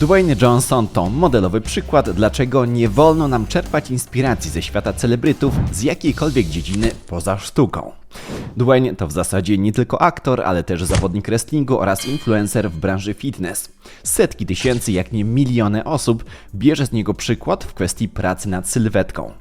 Dwayne Johnson to modelowy przykład, dlaczego nie wolno nam czerpać inspiracji ze świata celebrytów z jakiejkolwiek dziedziny poza sztuką. Dwayne to w zasadzie nie tylko aktor, ale też zawodnik wrestlingu oraz influencer w branży fitness. Setki tysięcy, jak nie miliony osób bierze z niego przykład w kwestii pracy nad sylwetką.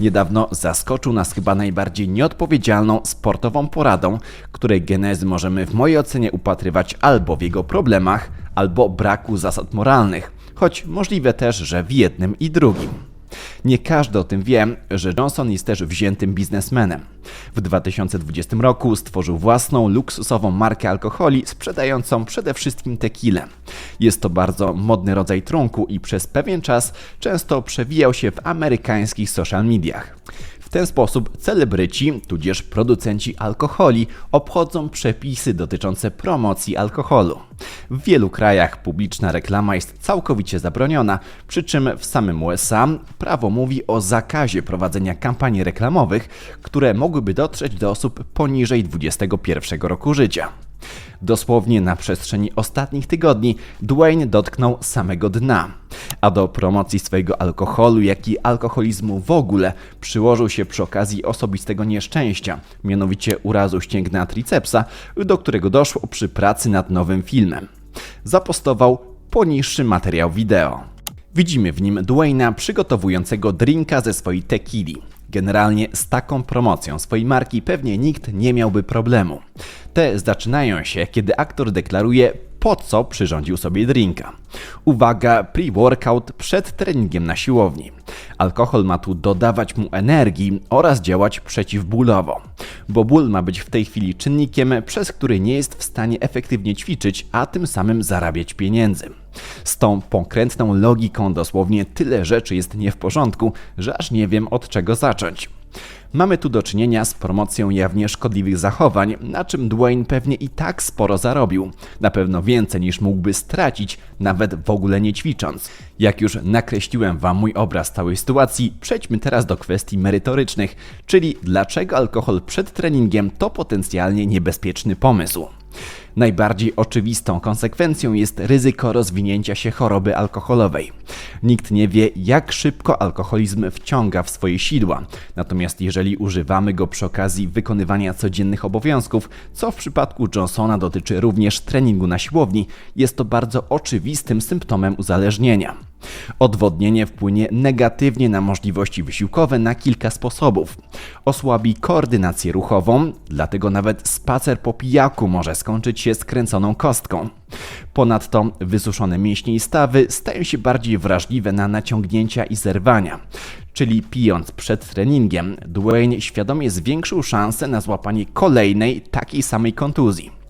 Niedawno zaskoczył nas chyba najbardziej nieodpowiedzialną sportową poradą, której genezy możemy w mojej ocenie upatrywać albo w jego problemach, albo braku zasad moralnych, choć możliwe też, że w jednym i drugim. Nie każdy o tym wie, że Johnson jest też wziętym biznesmenem. W 2020 roku stworzył własną luksusową markę alkoholi sprzedającą przede wszystkim tequilę. Jest to bardzo modny rodzaj trunku i przez pewien czas często przewijał się w amerykańskich social mediach. Ten sposób celebryci, tudzież producenci alkoholi obchodzą przepisy dotyczące promocji alkoholu. W wielu krajach publiczna reklama jest całkowicie zabroniona, przy czym w samym USA prawo mówi o zakazie prowadzenia kampanii reklamowych, które mogłyby dotrzeć do osób poniżej 21 roku życia. Dosłownie na przestrzeni ostatnich tygodni Dwayne dotknął samego dna. A do promocji swojego alkoholu, jak i alkoholizmu w ogóle przyłożył się przy okazji osobistego nieszczęścia, mianowicie urazu ścięgna tricepsa, do którego doszło przy pracy nad nowym filmem. Zapostował poniższy materiał wideo. Widzimy w nim Dwayna przygotowującego drinka ze swojej tequili. Generalnie z taką promocją swojej marki pewnie nikt nie miałby problemu. Te zaczynają się, kiedy aktor deklaruje, po co przyrządził sobie drinka. Uwaga, pre-workout przed treningiem na siłowni. Alkohol ma tu dodawać mu energii oraz działać przeciwbólowo, bo ból ma być w tej chwili czynnikiem, przez który nie jest w stanie efektywnie ćwiczyć, a tym samym zarabiać pieniędzy. Z tą pokrętną logiką dosłownie tyle rzeczy jest nie w porządku, że aż nie wiem od czego zacząć. Mamy tu do czynienia z promocją jawnie szkodliwych zachowań, na czym Dwayne pewnie i tak sporo zarobił. Na pewno więcej niż mógłby stracić, nawet w ogóle nie ćwicząc. Jak już nakreśliłem Wam mój obraz całej sytuacji, przejdźmy teraz do kwestii merytorycznych, czyli dlaczego alkohol przed treningiem to potencjalnie niebezpieczny pomysł. Najbardziej oczywistą konsekwencją jest ryzyko rozwinięcia się choroby alkoholowej. Nikt nie wie, jak szybko alkoholizm wciąga w swoje sidła, natomiast jeżeli używamy go przy okazji wykonywania codziennych obowiązków, co w przypadku Johnsona dotyczy również treningu na siłowni, jest to bardzo oczywistym symptomem uzależnienia. Odwodnienie wpłynie negatywnie na możliwości wysiłkowe na kilka sposobów. Osłabi koordynację ruchową, dlatego nawet spacer po pijaku może skończyć się skręconą kostką. Ponadto wysuszone mięśnie i stawy stają się bardziej wrażliwe na naciągnięcia i zerwania. Czyli pijąc przed treningiem, Dwayne świadomie zwiększył szansę na złapanie kolejnej takiej samej kontuzji.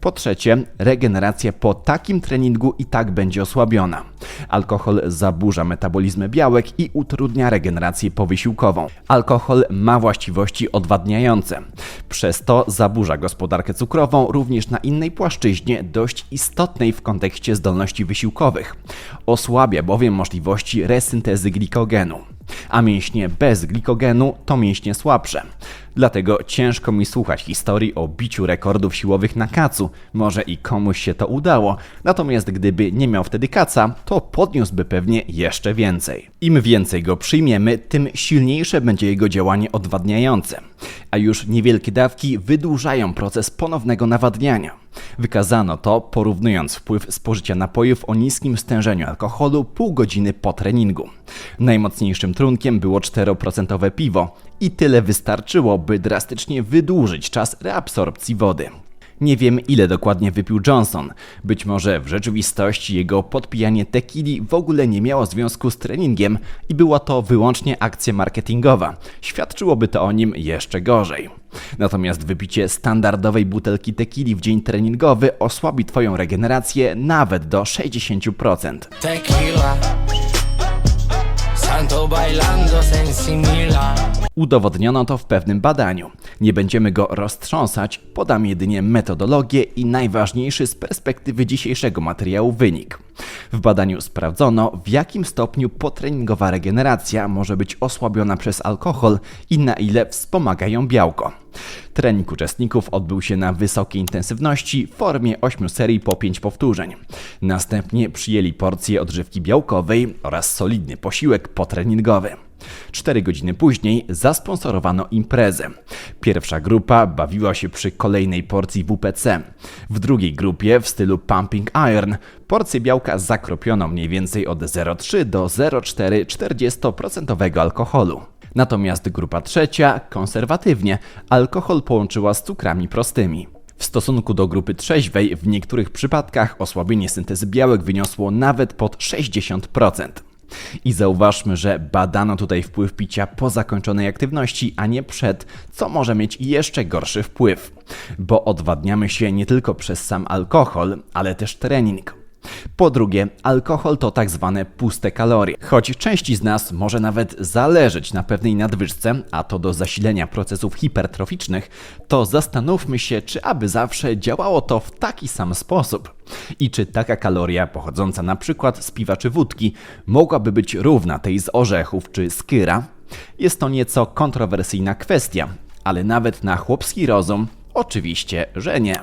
Po trzecie, regeneracja po takim treningu i tak będzie osłabiona. Alkohol zaburza metabolizm białek i utrudnia regenerację powysiłkową. Alkohol ma właściwości odwadniające. Przez to zaburza gospodarkę cukrową również na innej płaszczyźnie, dość istotnej w kontekście zdolności wysiłkowych. Osłabia bowiem możliwości resyntezy glikogenu a mięśnie bez glikogenu to mięśnie słabsze. Dlatego ciężko mi słuchać historii o biciu rekordów siłowych na kacu. Może i komuś się to udało, natomiast gdyby nie miał wtedy kaca, to podniósłby pewnie jeszcze więcej. Im więcej go przyjmiemy, tym silniejsze będzie jego działanie odwadniające. A już niewielkie dawki wydłużają proces ponownego nawadniania. Wykazano to porównując wpływ spożycia napojów o niskim stężeniu alkoholu pół godziny po treningu. Najmocniejszym trunkiem było 4% piwo i tyle wystarczyło, by drastycznie wydłużyć czas reabsorpcji wody. Nie wiem, ile dokładnie wypił Johnson. Być może w rzeczywistości jego podpijanie tequili w ogóle nie miało związku z treningiem i była to wyłącznie akcja marketingowa. Świadczyłoby to o nim jeszcze gorzej. Natomiast wypicie standardowej butelki tequili w dzień treningowy osłabi Twoją regenerację nawet do 60%. Tequila, Santo bailando se ensimila. Udowodniono to w pewnym badaniu. Nie będziemy go roztrząsać, podam jedynie metodologię i najważniejszy z perspektywy dzisiejszego materiału wynik. W badaniu sprawdzono, w jakim stopniu potreningowa regeneracja może być osłabiona przez alkohol i na ile wspomaga ją białko. Trening uczestników odbył się na wysokiej intensywności w formie 8 serii po 5 powtórzeń. Następnie przyjęli porcję odżywki białkowej oraz solidny posiłek potreningowy. Cztery godziny później zasponsorowano imprezę. Pierwsza grupa bawiła się przy kolejnej porcji WPC. W drugiej grupie w stylu Pumping Iron porcję białka zakropiono mniej więcej od 0,3 do 0,4 40% alkoholu. Natomiast grupa trzecia, konserwatywnie, alkohol połączyła z cukrami prostymi. W stosunku do grupy trzeźwej w niektórych przypadkach osłabienie syntezy białek wyniosło nawet pod 60%. I zauważmy, że badano tutaj wpływ picia po zakończonej aktywności, a nie przed, co może mieć jeszcze gorszy wpływ, bo odwadniamy się nie tylko przez sam alkohol, ale też trening. Po drugie, alkohol to tak zwane puste kalorie. Choć części z nas może nawet zależeć na pewnej nadwyżce, a to do zasilenia procesów hipertroficznych, to zastanówmy się, czy aby zawsze działało to w taki sam sposób. I czy taka kaloria pochodząca na przykład z piwa czy wódki mogłaby być równa tej z orzechów czy skyra? Jest to nieco kontrowersyjna kwestia, ale nawet na chłopski rozum Oczywiście, że nie,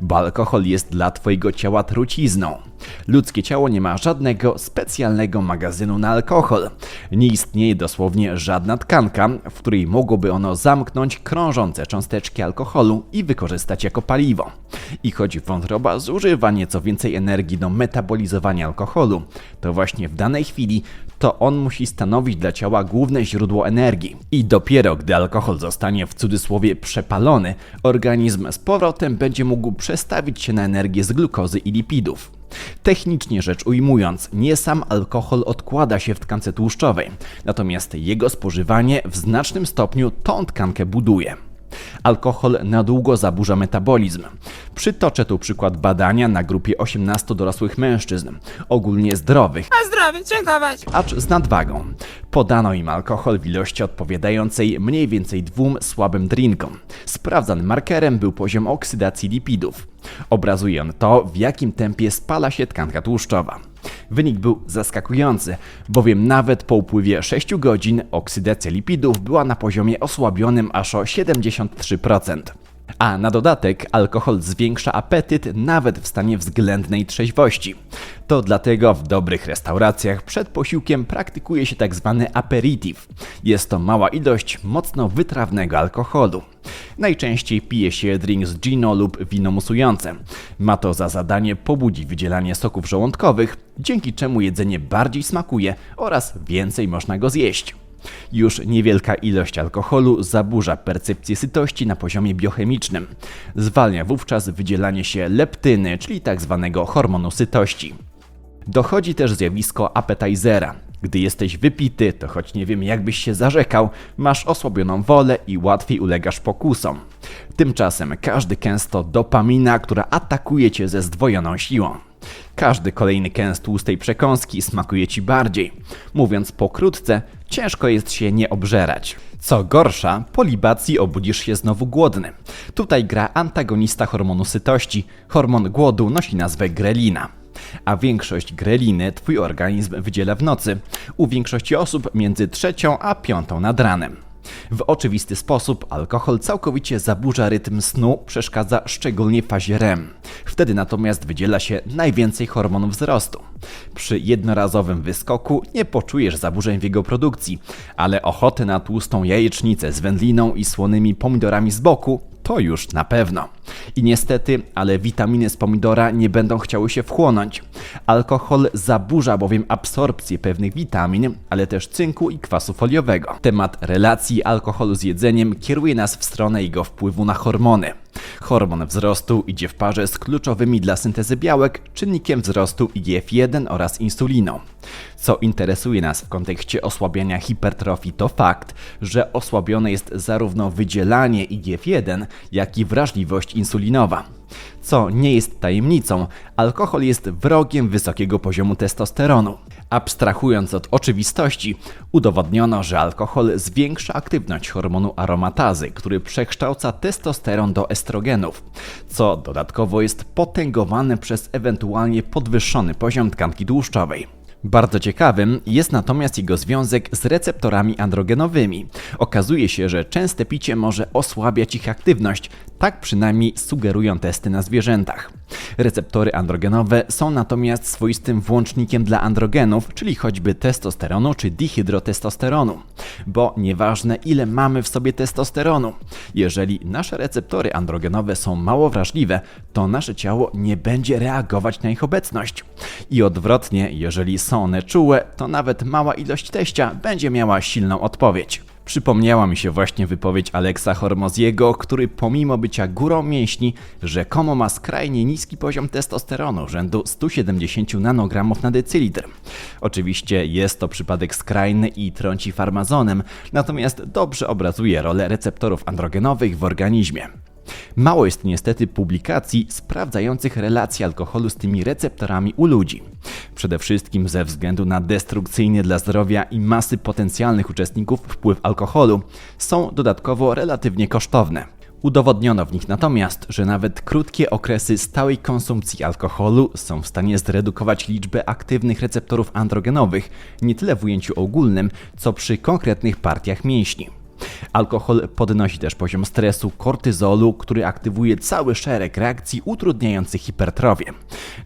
bo alkohol jest dla Twojego ciała trucizną. Ludzkie ciało nie ma żadnego specjalnego magazynu na alkohol. Nie istnieje dosłownie żadna tkanka, w której mogłoby ono zamknąć krążące cząsteczki alkoholu i wykorzystać jako paliwo. I choć wątroba zużywa nieco więcej energii do metabolizowania alkoholu, to właśnie w danej chwili to on musi stanowić dla ciała główne źródło energii. I dopiero gdy alkohol zostanie w cudzysłowie przepalony, organizm z powrotem będzie mógł przestawić się na energię z glukozy i lipidów. Technicznie rzecz ujmując, nie sam alkohol odkłada się w tkance tłuszczowej, natomiast jego spożywanie w znacznym stopniu tą tkankę buduje. Alkohol na długo zaburza metabolizm. Przytoczę tu przykład badania na grupie 18 dorosłych mężczyzn, ogólnie zdrowych, A zdrowie, dziękować. acz z nadwagą. Podano im alkohol w ilości odpowiadającej mniej więcej dwóm słabym drinkom. Sprawdzanym markerem był poziom oksydacji lipidów. Obrazuje on to, w jakim tempie spala się tkanka tłuszczowa. Wynik był zaskakujący, bowiem nawet po upływie 6 godzin oksydacja lipidów była na poziomie osłabionym aż o 73%. A na dodatek alkohol zwiększa apetyt nawet w stanie względnej trzeźwości. To dlatego w dobrych restauracjach przed posiłkiem praktykuje się tak zwany aperitif. Jest to mała ilość mocno wytrawnego alkoholu. Najczęściej pije się drink z gino lub wino musujące. Ma to za zadanie pobudzić wydzielanie soków żołądkowych, dzięki czemu jedzenie bardziej smakuje oraz więcej można go zjeść. Już niewielka ilość alkoholu zaburza percepcję sytości na poziomie biochemicznym. Zwalnia wówczas wydzielanie się leptyny, czyli tzw. hormonu sytości. Dochodzi też zjawisko appetizera. Gdy jesteś wypity, to choć nie wiem jakbyś się zarzekał, masz osłabioną wolę i łatwiej ulegasz pokusom. Tymczasem każdy kęs to dopamina, która atakuje cię ze zdwojoną siłą. Każdy kolejny kęs tłustej przekąski smakuje ci bardziej. Mówiąc pokrótce, ciężko jest się nie obżerać. Co gorsza, po libacji obudzisz się znowu głodny. Tutaj gra antagonista hormonu sytości. Hormon głodu nosi nazwę grelina a większość greliny twój organizm wydziela w nocy, u większości osób między trzecią a piątą nad ranem. W oczywisty sposób alkohol całkowicie zaburza rytm snu, przeszkadza szczególnie fazie REM. Wtedy natomiast wydziela się najwięcej hormonów wzrostu. Przy jednorazowym wyskoku nie poczujesz zaburzeń w jego produkcji, ale ochotę na tłustą jajecznicę z wędliną i słonymi pomidorami z boku to już na pewno. I niestety, ale witaminy z pomidora nie będą chciały się wchłonąć. Alkohol zaburza bowiem absorpcję pewnych witamin, ale też cynku i kwasu foliowego. Temat relacji alkoholu z jedzeniem kieruje nas w stronę jego wpływu na hormony. Hormon wzrostu idzie w parze z kluczowymi dla syntezy białek czynnikiem wzrostu IGF-1 oraz insuliną. Co interesuje nas w kontekście osłabiania hipertrofii to fakt, że osłabione jest zarówno wydzielanie IGF-1, jak i wrażliwość insulinowa. Co nie jest tajemnicą, alkohol jest wrogiem wysokiego poziomu testosteronu. Abstrahując od oczywistości, udowodniono, że alkohol zwiększa aktywność hormonu aromatazy, który przekształca testosteron do estrogenów, co dodatkowo jest potęgowane przez ewentualnie podwyższony poziom tkanki tłuszczowej. Bardzo ciekawym jest natomiast jego związek z receptorami androgenowymi. Okazuje się, że częste picie może osłabiać ich aktywność, tak przynajmniej sugerują testy na zwierzętach. Receptory androgenowe są natomiast swoistym włącznikiem dla androgenów, czyli choćby testosteronu czy dihydrotestosteronu. Bo nieważne ile mamy w sobie testosteronu, jeżeli nasze receptory androgenowe są mało wrażliwe, to nasze ciało nie będzie reagować na ich obecność. I odwrotnie, jeżeli są one czułe, to nawet mała ilość teścia będzie miała silną odpowiedź. Przypomniała mi się właśnie wypowiedź Aleksa Hormoziego, który pomimo bycia górą mięśni, rzekomo ma skrajnie niski poziom testosteronu, rzędu 170 nanogramów na decylitr. Oczywiście jest to przypadek skrajny i trąci farmazonem, natomiast dobrze obrazuje rolę receptorów androgenowych w organizmie. Mało jest niestety publikacji sprawdzających relacje alkoholu z tymi receptorami u ludzi. Przede wszystkim ze względu na destrukcyjny dla zdrowia i masy potencjalnych uczestników wpływ alkoholu, są dodatkowo relatywnie kosztowne. Udowodniono w nich natomiast, że nawet krótkie okresy stałej konsumpcji alkoholu są w stanie zredukować liczbę aktywnych receptorów androgenowych, nie tyle w ujęciu ogólnym, co przy konkretnych partiach mięśni. Alkohol podnosi też poziom stresu, kortyzolu, który aktywuje cały szereg reakcji utrudniających hipertrofię.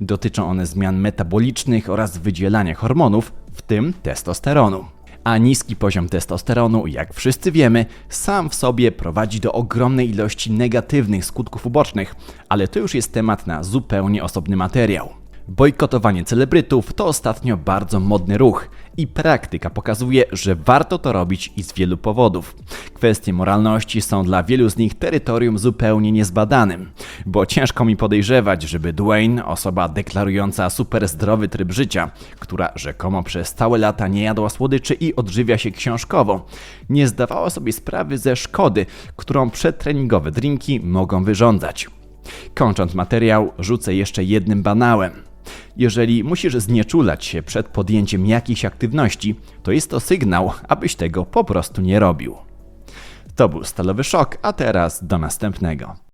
Dotyczą one zmian metabolicznych oraz wydzielania hormonów, w tym testosteronu. A niski poziom testosteronu, jak wszyscy wiemy, sam w sobie prowadzi do ogromnej ilości negatywnych skutków ubocznych, ale to już jest temat na zupełnie osobny materiał. Bojkotowanie celebrytów to ostatnio bardzo modny ruch i praktyka pokazuje, że warto to robić i z wielu powodów. Kwestie moralności są dla wielu z nich terytorium zupełnie niezbadanym, bo ciężko mi podejrzewać, żeby Dwayne, osoba deklarująca super zdrowy tryb życia, która rzekomo przez całe lata nie jadła słodyczy i odżywia się książkowo, nie zdawała sobie sprawy ze szkody, którą przedtreningowe drinki mogą wyrządzać. Kończąc materiał, rzucę jeszcze jednym banałem. Jeżeli musisz znieczulać się przed podjęciem jakiejś aktywności, to jest to sygnał, abyś tego po prostu nie robił. To był Stalowy Szok, a teraz do następnego.